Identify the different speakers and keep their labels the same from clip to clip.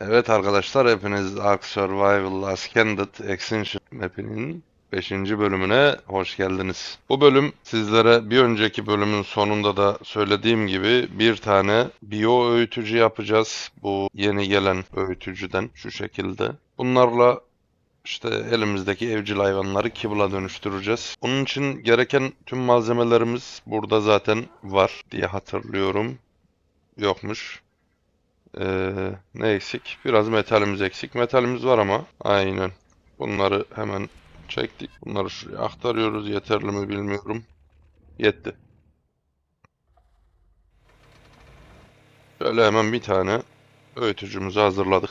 Speaker 1: Evet arkadaşlar hepiniz Ark Survival Last Candid Extension map'inin 5. bölümüne hoş geldiniz. Bu bölüm sizlere bir önceki bölümün sonunda da söylediğim gibi bir tane biyo öğütücü yapacağız. Bu yeni gelen öğütücüden şu şekilde. Bunlarla işte elimizdeki evcil hayvanları kibble'a dönüştüreceğiz. Bunun için gereken tüm malzemelerimiz burada zaten var diye hatırlıyorum. Yokmuş. Ee, ne eksik? Biraz metalimiz eksik. Metalimiz var ama aynen. Bunları hemen çektik. Bunları şuraya aktarıyoruz. Yeterli mi bilmiyorum. Yetti. Şöyle hemen bir tane öğütücümüzü hazırladık.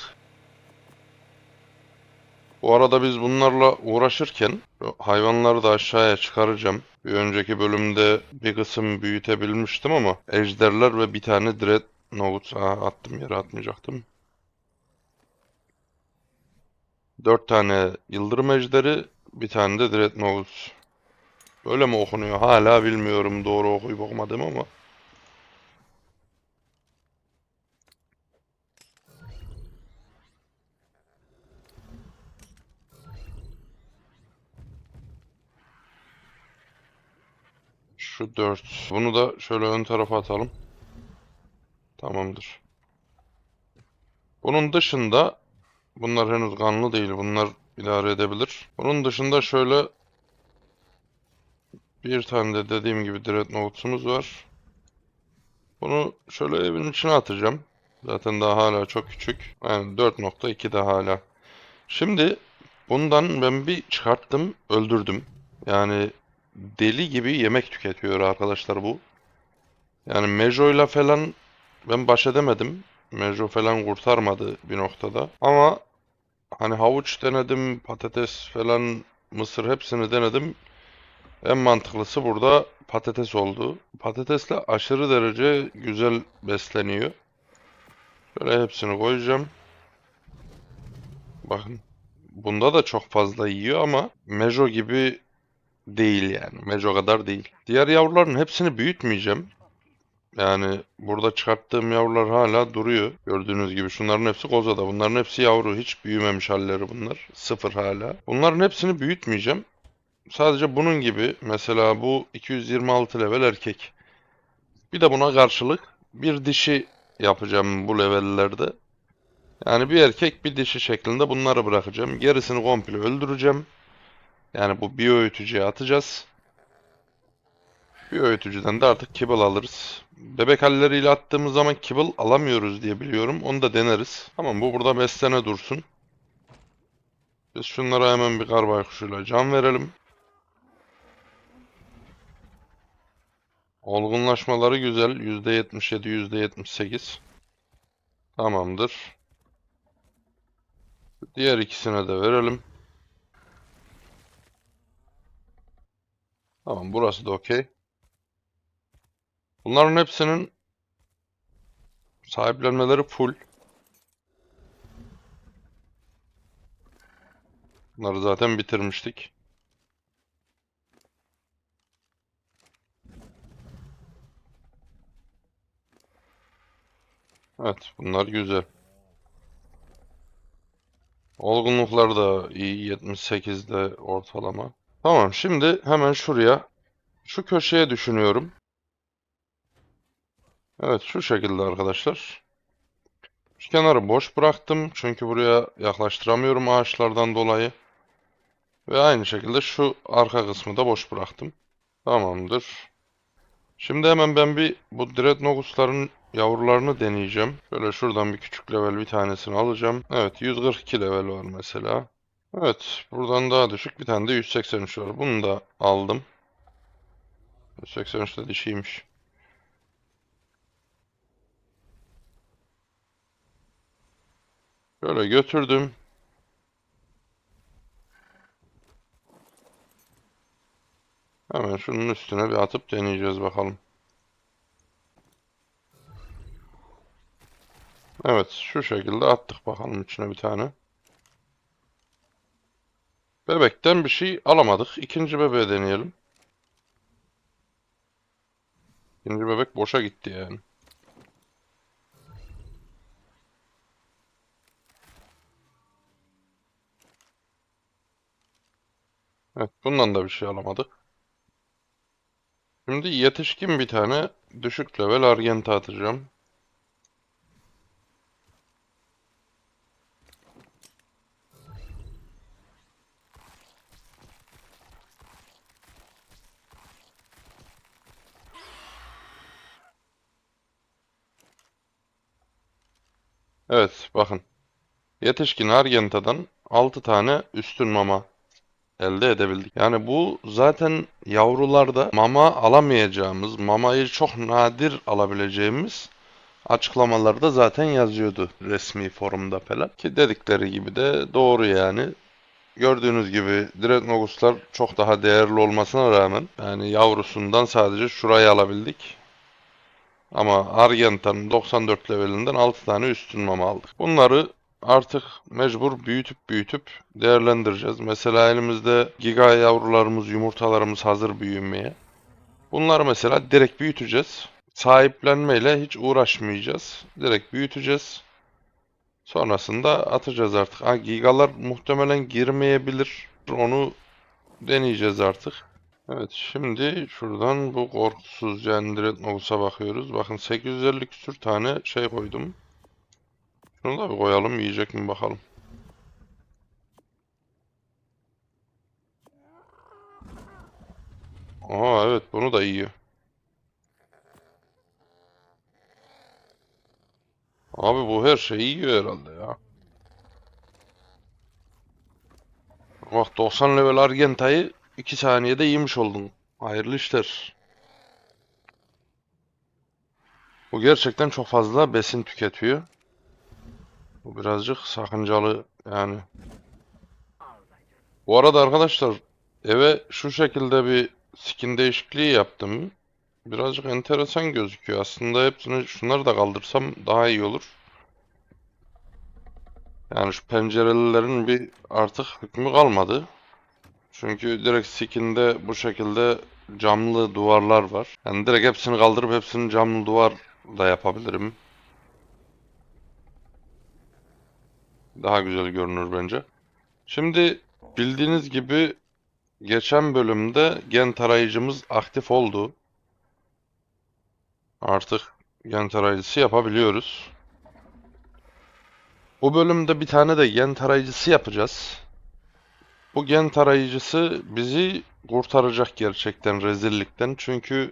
Speaker 1: Bu arada biz bunlarla uğraşırken hayvanları da aşağıya çıkaracağım. Bir önceki bölümde bir kısım büyütebilmiştim ama ejderler ve bir tane dreadnought Aa, attım yere atmayacaktım. Dört tane yıldırım ejderi, bir tane de dreadnought. Böyle mi okunuyor? Hala bilmiyorum doğru okuyup okumadım ama. Şu 4. Bunu da şöyle ön tarafa atalım. Tamamdır. Bunun dışında bunlar henüz kanlı değil. Bunlar idare edebilir. Bunun dışında şöyle bir tane de dediğim gibi Dreadnought'umuz var. Bunu şöyle evin içine atacağım. Zaten daha hala çok küçük. Yani 4.2 de hala. Şimdi bundan ben bir çıkarttım, öldürdüm. Yani deli gibi yemek tüketiyor arkadaşlar bu. Yani Mejo'yla falan ben baş edemedim. Mejo falan kurtarmadı bir noktada. Ama hani havuç denedim, patates falan, mısır hepsini denedim. En mantıklısı burada patates oldu. Patatesle aşırı derece güzel besleniyor. Şöyle hepsini koyacağım. Bakın. Bunda da çok fazla yiyor ama Mejo gibi değil yani. Mejo kadar değil. Diğer yavruların hepsini büyütmeyeceğim. Yani burada çıkarttığım yavrular hala duruyor. Gördüğünüz gibi şunların hepsi kozada. Bunların hepsi yavru. Hiç büyümemiş halleri bunlar. Sıfır hala. Bunların hepsini büyütmeyeceğim. Sadece bunun gibi mesela bu 226 level erkek. Bir de buna karşılık bir dişi yapacağım bu levellerde. Yani bir erkek bir dişi şeklinde bunları bırakacağım. Gerisini komple öldüreceğim. Yani bu bir öğütücüye atacağız. Bir öğütücüden de artık kibble alırız. Bebek halleriyle attığımız zaman kibble alamıyoruz diye biliyorum. Onu da deneriz. Tamam bu burada beslene dursun. Biz şunlara hemen bir kar baykuşuyla can verelim. Olgunlaşmaları güzel. %77, %78. Tamamdır. Diğer ikisine de verelim. Tamam burası da okey. Bunların hepsinin sahiplenmeleri full. Bunları zaten bitirmiştik. Evet, bunlar güzel. Olgunluklar da iyi, 78'de ortalama. Tamam, şimdi hemen şuraya, şu köşeye düşünüyorum. Evet, şu şekilde arkadaşlar. Şu kenarı boş bıraktım çünkü buraya yaklaştıramıyorum ağaçlardan dolayı. Ve aynı şekilde şu arka kısmı da boş bıraktım. Tamamdır. Şimdi hemen ben bir bu Dreadnought'ların yavrularını deneyeceğim. Şöyle şuradan bir küçük level bir tanesini alacağım. Evet 142 level var mesela. Evet buradan daha düşük bir tane de 183 var. Bunu da aldım. 183 de dişiymiş. Şöyle götürdüm. Hemen şunun üstüne bir atıp deneyeceğiz bakalım. Evet şu şekilde attık bakalım içine bir tane. Bebekten bir şey alamadık. İkinci bebeği deneyelim. İkinci bebek boşa gitti yani. Evet, bundan da bir şey alamadık. Şimdi yetişkin bir tane düşük level argenta atacağım. Evet, bakın. Yetişkin argentadan 6 tane üstün mama elde edebildik. Yani bu zaten yavrularda mama alamayacağımız, mamayı çok nadir alabileceğimiz açıklamalarda zaten yazıyordu resmi forumda falan. Ki dedikleri gibi de doğru yani. Gördüğünüz gibi Dreadnought'lar çok daha değerli olmasına rağmen yani yavrusundan sadece şurayı alabildik. Ama Argenta'nın 94 levelinden 6 tane üstün mama aldık. Bunları artık mecbur büyütüp büyütüp değerlendireceğiz. Mesela elimizde giga yavrularımız, yumurtalarımız hazır büyümeye. Bunları mesela direkt büyüteceğiz. Sahiplenmeyle hiç uğraşmayacağız. Direkt büyüteceğiz. Sonrasında atacağız artık. Ha, gigalar muhtemelen girmeyebilir. Onu deneyeceğiz artık. Evet şimdi şuradan bu korkusuz yani Dreadnought'a bakıyoruz. Bakın 850 küsür tane şey koydum. Şunu da bir koyalım yiyecek mi bakalım. Aa evet bunu da yiyor. Abi bu her şeyi yiyor herhalde ya. Bak 90 level Argenta'yı 2 saniyede yemiş oldun. Hayırlı işler. Bu gerçekten çok fazla besin tüketiyor. Bu birazcık sakıncalı yani. Bu arada arkadaşlar eve şu şekilde bir skin değişikliği yaptım. Birazcık enteresan gözüküyor. Aslında hepsini şunları da kaldırsam daha iyi olur. Yani şu pencerelilerin bir artık hükmü kalmadı. Çünkü direkt skinde bu şekilde camlı duvarlar var. Yani direkt hepsini kaldırıp hepsini camlı duvar da yapabilirim. Daha güzel görünür bence. Şimdi bildiğiniz gibi geçen bölümde gen tarayıcımız aktif oldu. Artık gen tarayıcısı yapabiliyoruz. Bu bölümde bir tane de gen tarayıcısı yapacağız. Bu gen tarayıcısı bizi kurtaracak gerçekten rezillikten. Çünkü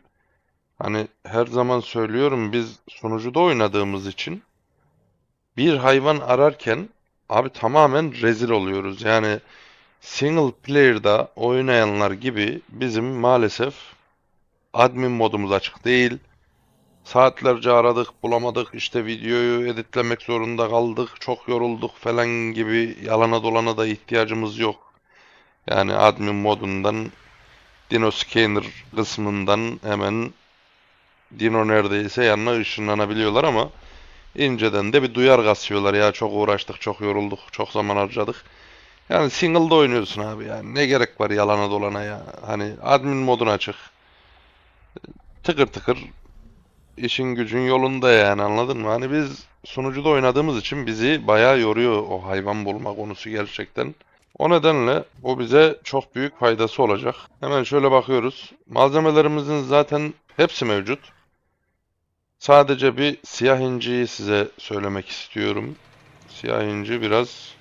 Speaker 1: hani her zaman söylüyorum biz sunucuda oynadığımız için bir hayvan ararken abi tamamen rezil oluyoruz. Yani single player'da oynayanlar gibi bizim maalesef admin modumuz açık değil. Saatlerce aradık, bulamadık, işte videoyu editlemek zorunda kaldık, çok yorulduk falan gibi yalana dolana da ihtiyacımız yok. Yani admin modundan Dino Scanner kısmından hemen Dino neredeyse yanına ışınlanabiliyorlar ama inceden de bir duyar kasıyorlar ya çok uğraştık, çok yorulduk, çok zaman harcadık. Yani single'da oynuyorsun abi yani ne gerek var yalana dolana ya. Hani admin modun açık. Tıkır tıkır işin gücün yolunda yani anladın mı? Hani biz sunucuda oynadığımız için bizi bayağı yoruyor o hayvan bulma konusu gerçekten. O nedenle bu bize çok büyük faydası olacak. Hemen şöyle bakıyoruz. Malzemelerimizin zaten hepsi mevcut. Sadece bir siyah inciyi size söylemek istiyorum. Siyah inci biraz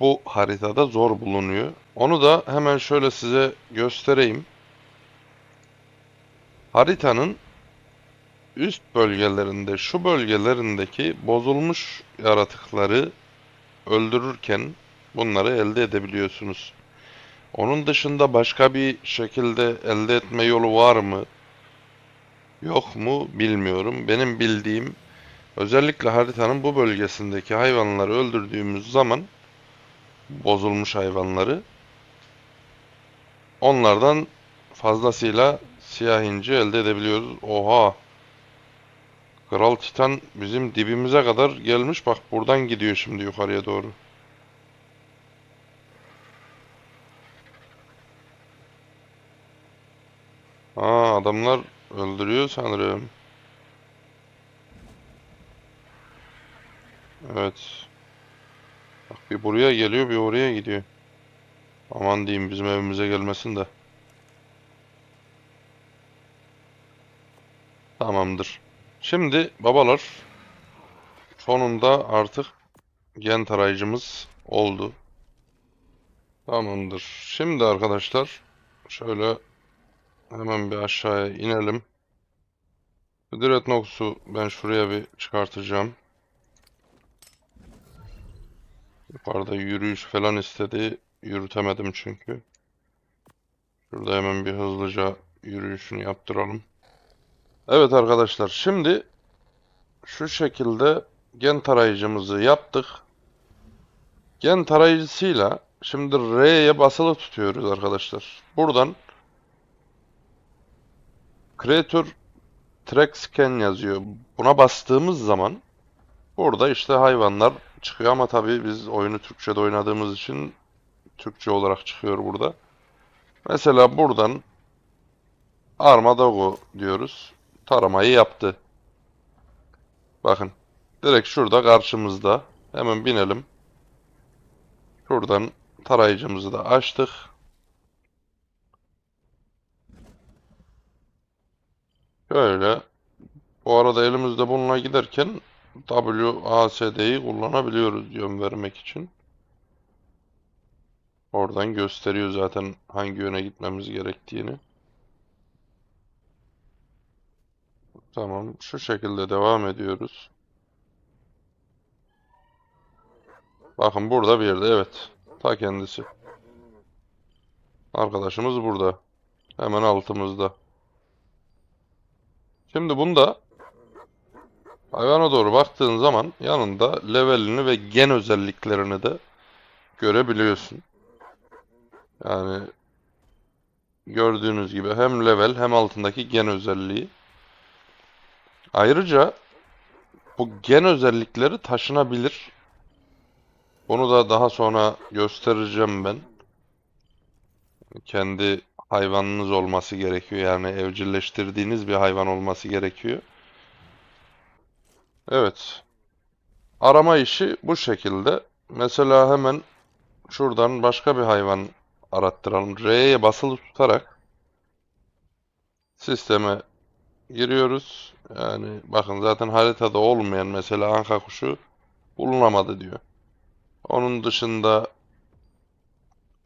Speaker 1: bu haritada zor bulunuyor. Onu da hemen şöyle size göstereyim. Haritanın üst bölgelerinde, şu bölgelerindeki bozulmuş yaratıkları öldürürken bunları elde edebiliyorsunuz. Onun dışında başka bir şekilde elde etme yolu var mı? Yok mu bilmiyorum. Benim bildiğim özellikle haritanın bu bölgesindeki hayvanları öldürdüğümüz zaman bozulmuş hayvanları onlardan fazlasıyla siyah inci elde edebiliyoruz. Oha! Kral Titan bizim dibimize kadar gelmiş. Bak buradan gidiyor şimdi yukarıya doğru. Aa adamlar öldürüyor sanırım. Evet. Bak bir buraya geliyor bir oraya gidiyor. Aman diyeyim bizim evimize gelmesin de. Tamamdır. Şimdi babalar sonunda artık gen tarayıcımız oldu. Tamamdır. Şimdi arkadaşlar şöyle hemen bir aşağıya inelim. Dreadnoughts'u ben şuraya bir çıkartacağım. Yukarıda yürüyüş falan istedi. Yürütemedim çünkü. Şurada hemen bir hızlıca yürüyüşünü yaptıralım. Evet arkadaşlar şimdi şu şekilde gen tarayıcımızı yaptık. Gen tarayıcısıyla şimdi R'ye basılı tutuyoruz arkadaşlar. Buradan Creator Track Scan yazıyor. Buna bastığımız zaman burada işte hayvanlar çıkıyor ama tabii biz oyunu Türkçe'de oynadığımız için Türkçe olarak çıkıyor burada. Mesela buradan Armadillo diyoruz. Taramayı yaptı. Bakın. Direkt şurada karşımızda. Hemen binelim. Şuradan tarayıcımızı da açtık. Şöyle. Bu arada elimizde bununla giderken WASD'yi kullanabiliyoruz yön vermek için. Oradan gösteriyor zaten hangi yöne gitmemiz gerektiğini. Tamam, şu şekilde devam ediyoruz. Bakın burada bir yerde, evet. Ta kendisi. Arkadaşımız burada. Hemen altımızda. Şimdi bunda hayvana doğru baktığın zaman yanında levelini ve gen özelliklerini de görebiliyorsun. Yani gördüğünüz gibi hem level hem altındaki gen özelliği. Ayrıca bu gen özellikleri taşınabilir. Bunu da daha sonra göstereceğim ben. Kendi hayvanınız olması gerekiyor. Yani evcilleştirdiğiniz bir hayvan olması gerekiyor. Evet. Arama işi bu şekilde. Mesela hemen şuradan başka bir hayvan arattıralım. R'ye basılı tutarak sisteme giriyoruz. Yani bakın zaten haritada olmayan mesela anka kuşu bulunamadı diyor. Onun dışında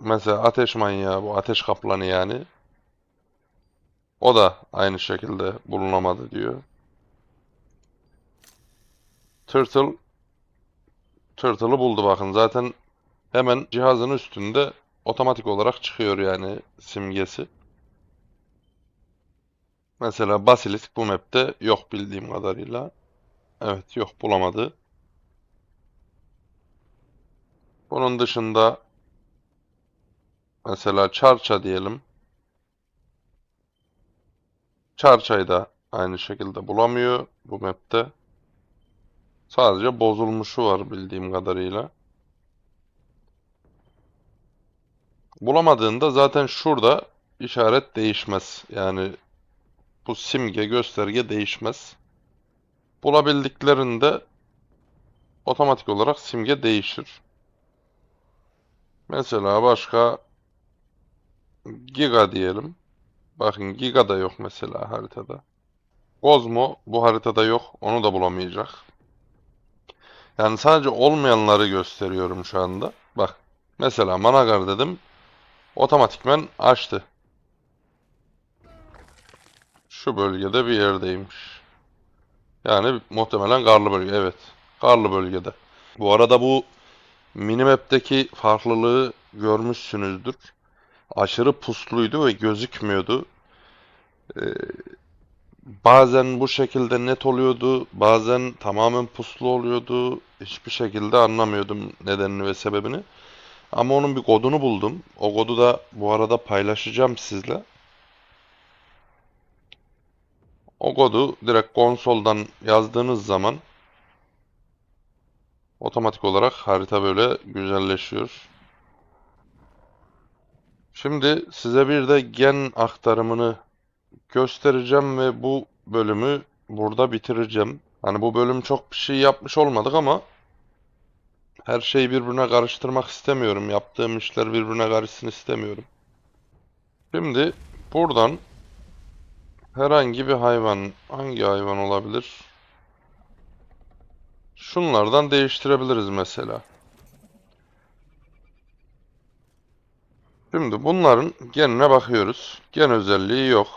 Speaker 1: mesela ateş manyağı bu ateş kaplanı yani. O da aynı şekilde bulunamadı diyor. Turtle Turtle'ı buldu bakın. Zaten hemen cihazın üstünde otomatik olarak çıkıyor yani simgesi. Mesela Basilisk bu map'te yok bildiğim kadarıyla. Evet yok bulamadı. Bunun dışında mesela Çarça diyelim. Çarçayı da aynı şekilde bulamıyor bu map'te. Sadece bozulmuşu var bildiğim kadarıyla. Bulamadığında zaten şurada işaret değişmez. Yani bu simge gösterge değişmez. Bulabildiklerinde otomatik olarak simge değişir. Mesela başka Giga diyelim. Bakın Giga da yok mesela haritada. Cosmo bu haritada yok. Onu da bulamayacak. Yani sadece olmayanları gösteriyorum şu anda. Bak mesela Managar dedim. Otomatikmen açtı. Şu bölgede bir yerdeymiş. Yani muhtemelen karlı bölge. Evet. Karlı bölgede. Bu arada bu minimap'teki farklılığı görmüşsünüzdür. Aşırı pusluydu ve gözükmüyordu. Ee, bazen bu şekilde net oluyordu. Bazen tamamen puslu oluyordu. Hiçbir şekilde anlamıyordum nedenini ve sebebini. Ama onun bir kodunu buldum. O kodu da bu arada paylaşacağım sizle. O kodu direkt konsoldan yazdığınız zaman otomatik olarak harita böyle güzelleşiyor. Şimdi size bir de gen aktarımını göstereceğim ve bu bölümü burada bitireceğim. Hani bu bölüm çok bir şey yapmış olmadık ama Her şeyi birbirine karıştırmak istemiyorum. Yaptığım işler birbirine karışsın istemiyorum. Şimdi buradan herhangi bir hayvan, hangi hayvan olabilir? Şunlardan değiştirebiliriz mesela. Şimdi bunların genine bakıyoruz. Gen özelliği yok.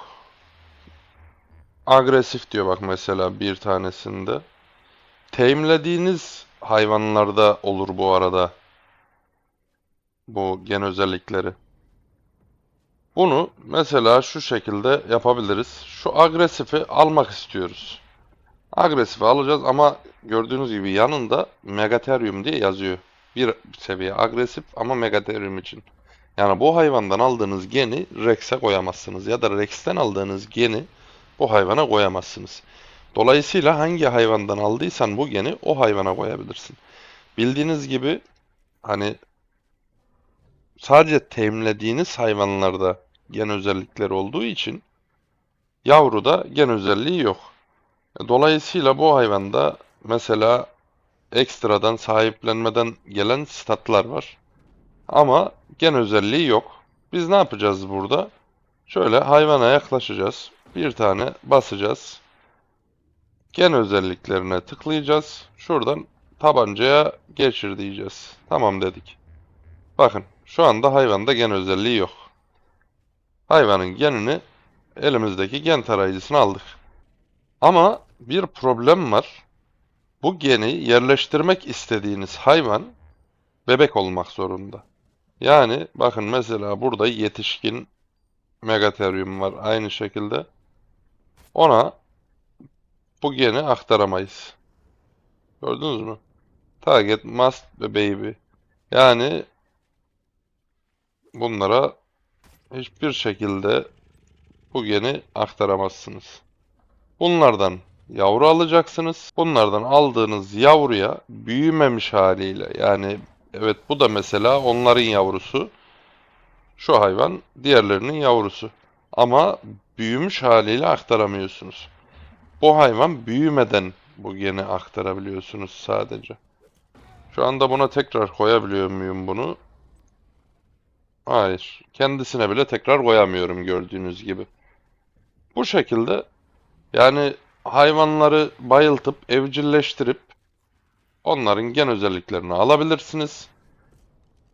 Speaker 1: Agresif diyor bak mesela bir tanesinde. Teamlediğiniz hayvanlarda olur bu arada bu gen özellikleri. Bunu mesela şu şekilde yapabiliriz. Şu agresifi almak istiyoruz. Agresifi alacağız ama gördüğünüz gibi yanında Megatherium diye yazıyor. Bir seviye agresif ama Megatherium için. Yani bu hayvandan aldığınız geni Rex'e koyamazsınız ya da Rex'ten aldığınız geni bu hayvana koyamazsınız. Dolayısıyla hangi hayvandan aldıysan bu geni o hayvana koyabilirsin. Bildiğiniz gibi hani sadece temlediğiniz hayvanlarda gen özellikleri olduğu için yavruda gen özelliği yok. Dolayısıyla bu hayvanda mesela ekstradan sahiplenmeden gelen statlar var. Ama gen özelliği yok. Biz ne yapacağız burada? Şöyle hayvana yaklaşacağız. Bir tane basacağız. Gen özelliklerine tıklayacağız. Şuradan tabancaya geçir diyeceğiz. Tamam dedik. Bakın şu anda hayvanda gen özelliği yok. Hayvanın genini elimizdeki gen tarayıcısına aldık. Ama bir problem var. Bu geni yerleştirmek istediğiniz hayvan bebek olmak zorunda. Yani bakın mesela burada yetişkin Megatherium var aynı şekilde. Ona bu geni aktaramayız. Gördünüz mü? Target must be baby. Yani bunlara hiçbir şekilde bu geni aktaramazsınız. Bunlardan yavru alacaksınız. Bunlardan aldığınız yavruya büyümemiş haliyle yani evet bu da mesela onların yavrusu. Şu hayvan diğerlerinin yavrusu. Ama büyümüş haliyle aktaramıyorsunuz. Bu hayvan büyümeden bu geni aktarabiliyorsunuz sadece. Şu anda buna tekrar koyabiliyor muyum bunu? Hayır. Kendisine bile tekrar koyamıyorum gördüğünüz gibi. Bu şekilde yani hayvanları bayıltıp evcilleştirip onların gen özelliklerini alabilirsiniz.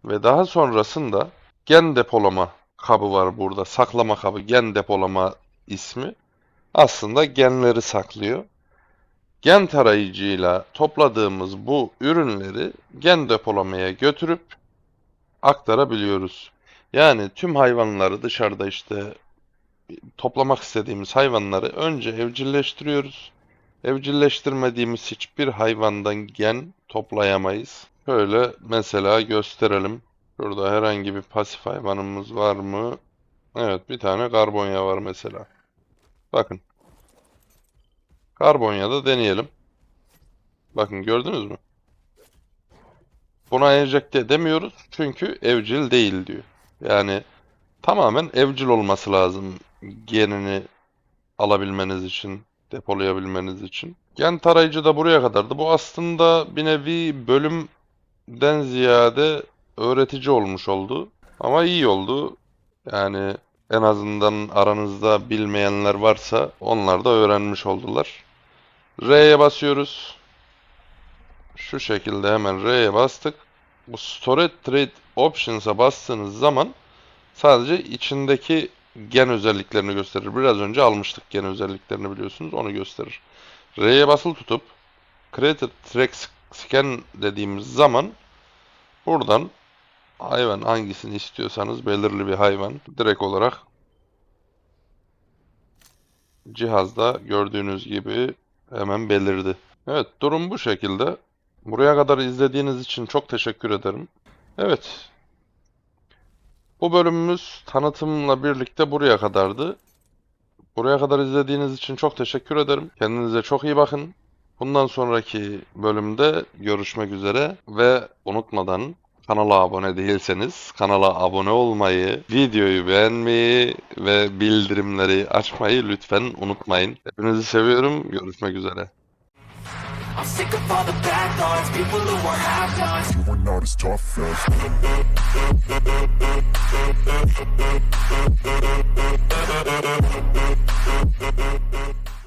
Speaker 1: Ve daha sonrasında gen depolama kabı var burada. Saklama kabı, gen depolama ismi. Aslında genleri saklıyor. Gen tarayıcıyla topladığımız bu ürünleri gen depolamaya götürüp aktarabiliyoruz. Yani tüm hayvanları dışarıda işte toplamak istediğimiz hayvanları önce evcilleştiriyoruz. Evcilleştirmediğimiz hiçbir hayvandan gen toplayamayız. Şöyle mesela gösterelim. Şurada herhangi bir pasif hayvanımız var mı? Evet bir tane karbonya var mesela. Bakın. Karbonya'da deneyelim. Bakın gördünüz mü? Buna enjekte edemiyoruz çünkü evcil değil diyor. Yani tamamen evcil olması lazım genini alabilmeniz için, depolayabilmeniz için. Gen tarayıcı da buraya kadardı. Bu aslında bir nevi bölümden ziyade öğretici olmuş oldu. Ama iyi oldu. Yani en azından aranızda bilmeyenler varsa onlar da öğrenmiş oldular. R'ye basıyoruz. Şu şekilde hemen R'ye bastık. Bu Storage Trade Options'a bastığınız zaman sadece içindeki gen özelliklerini gösterir. Biraz önce almıştık gen özelliklerini biliyorsunuz. Onu gösterir. R'ye basılı tutup Created Track Scan dediğimiz zaman buradan hayvan hangisini istiyorsanız belirli bir hayvan direkt olarak cihazda gördüğünüz gibi hemen belirdi. Evet durum bu şekilde. Buraya kadar izlediğiniz için çok teşekkür ederim. Evet. Bu bölümümüz tanıtımla birlikte buraya kadardı. Buraya kadar izlediğiniz için çok teşekkür ederim. Kendinize çok iyi bakın. Bundan sonraki bölümde görüşmek üzere ve unutmadan kanala abone değilseniz kanala abone olmayı, videoyu beğenmeyi ve bildirimleri açmayı lütfen unutmayın. Hepinizi seviyorum. Görüşmek üzere.
Speaker 2: I'm sick of all the bad thoughts, people who are half done. You are not as tough as. you